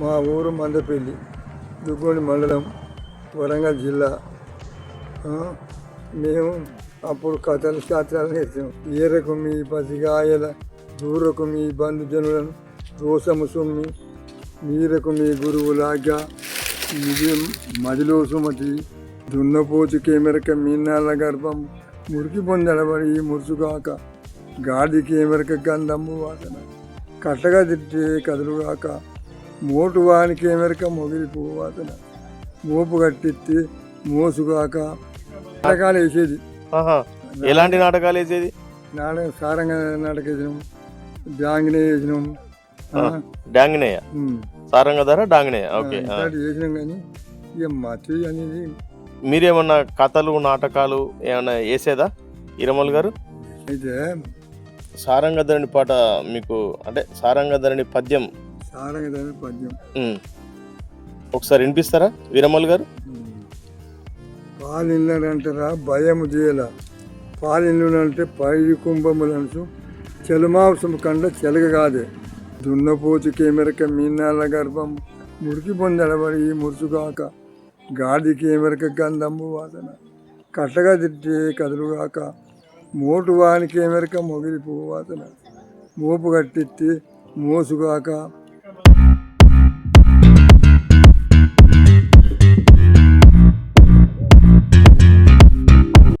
మా ఊరు మందపల్లి దుగ్గోడి మండలం వరంగల్ జిల్లా. మేము అప్పుడు కథలు శాస్త్రాలు నేర్చాం ఏరకు మీ పసిగాయల దూరకు మీ బంధుజనులను దోషము సొమ్మి మీరకు మీ గురువులాగా ఇది మదిలో సుమతి దున్నపోతు కేమెరక మీనాల గర్భం మురికి పొందడబడి మురుసుగాక గాడి కేమెరక గంధము వాసన. కట్టగా తిట్టే కదులుగాక మోటు వాని కెమెరక మొగిలి పువ్వు వాసన మోపు కట్టిత్తి మోసుగాక నాటకాలు వేసేది. ఎలాంటి నాటకాలు వేసేది? నాటకం సారంగా నాటకం వేసినాం. బ్యాంగ్నే వేసినాం డాంగినేయ. సారంగ ధర డాంగినేయ ఓకే చేసినాం కానీ ఇక మతి అనేది మీరేమన్నా కథలు నాటకాలు ఏమన్నా వేసేదా? ఇరమల్ గారు? అయితే సారంగధరణి పాట మీకు అంటే సారంగధరణి పద్యం. సారంగా దాని పద్యం. ఒకసారి వినిపిస్తారా వీరమల్ గారు? పాలిల్లంటారా భయము చేయల పాలిల్లునంటే పై కుంభములను చెలుమాంసం కండ చెలగ కాదే దున్నపోతు కెమెరక మీనాల గర్భం. మురికి పొందడబడి మురుసుగాక గాడి కెమెరక గంధము వాసన కట్టగా తిట్టే కదులుగాక మోటు వానికి కెమెరక మొగిలి పువ్వు మోపు కట్టిత్తి మోసుగాక